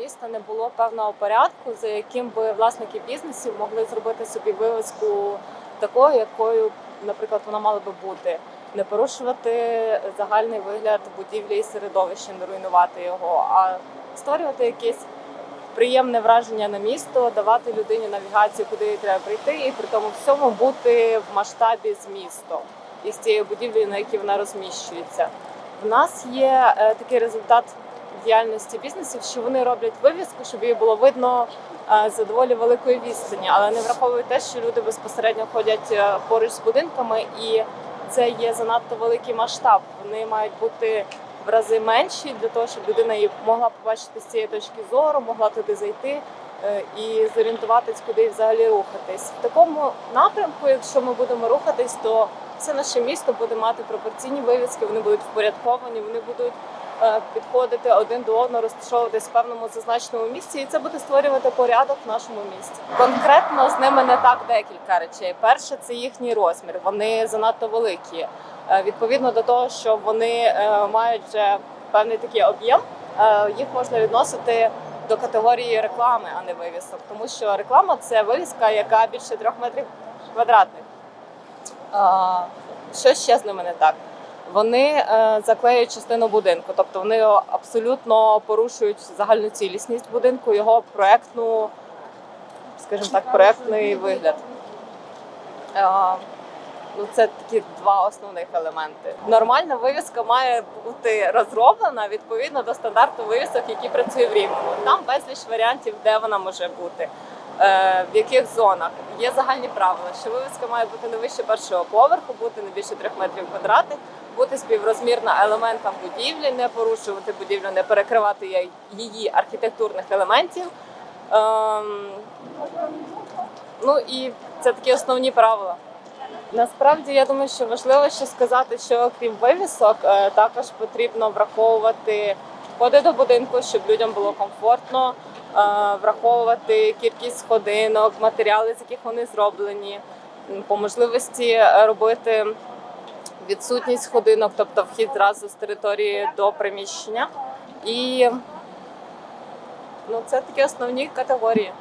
міста не було певного порядку, за яким би власники бізнесів могли зробити собі вивіску такою, якою, наприклад, вона мала би бути. Не порушувати загальний вигляд будівлі і середовища, не руйнувати його, а створювати якесь приємне враження на місто, давати людині навігацію, куди їй треба прийти, і при тому всьому бути в масштабі з містом і з цією будівлею, на якій вона розміщується. В нас є е, такий результат діяльності бізнесів, що вони роблять вивіску, щоб її було видно е, за доволі великої відстані, але не враховують те, що люди безпосередньо ходять е, поруч з будинками, і це є занадто великий масштаб. Вони мають бути в рази менші для того, щоб людина її могла побачити з цієї точки зору, могла туди зайти е, і зорієнтуватись, куди взагалі рухатись. В такому напрямку, якщо ми будемо рухатись, то все наше місто буде мати пропорційні вивіски, вони будуть впорядковані, вони будуть підходити один до одного, розташовуватись в певному зазначеному місці, і це буде створювати порядок в нашому місті. Конкретно з ними не так декілька речей. Перше це їхній розмір. Вони занадто великі. Е, Відповідно до того, що вони е, мають вже певний такий об'єм, е, їх можна відносити до категорії реклами, а не вивісок, тому що реклама це вивіска, яка більше трьох метрів квадратних. Що ще з ними не так? Вони е, заклеюють частину будинку, тобто вони абсолютно порушують загальну цілісність будинку, його проектну, скажімо так, проектний вигляд. Е, ну, це такі два основних елементи. Нормальна вивіска має бути розроблена відповідно до стандарту вивісок, які працює в Рівному. Там безліч варіантів, де вона може бути. е, В яких зонах є загальні правила, що вивіска має бути не вище першого поверху, бути не більше трьох метрів квадратних, бути співрозмірна елементам будівлі, не порушувати будівлю, не перекривати її- архітектурних елементів. Ем, Ну і це такі основні правила. Насправді я думаю, що важливо ще сказати, що крім вивісок, е, також потрібно враховувати входи до будинку, щоб людям було комфортно, е, враховувати кількість сходинок, матеріали, з яких вони зроблені, по можливості робити відсутність ходинок, тобто вхід зразу з території до приміщення. І ну, це такі основні категорії.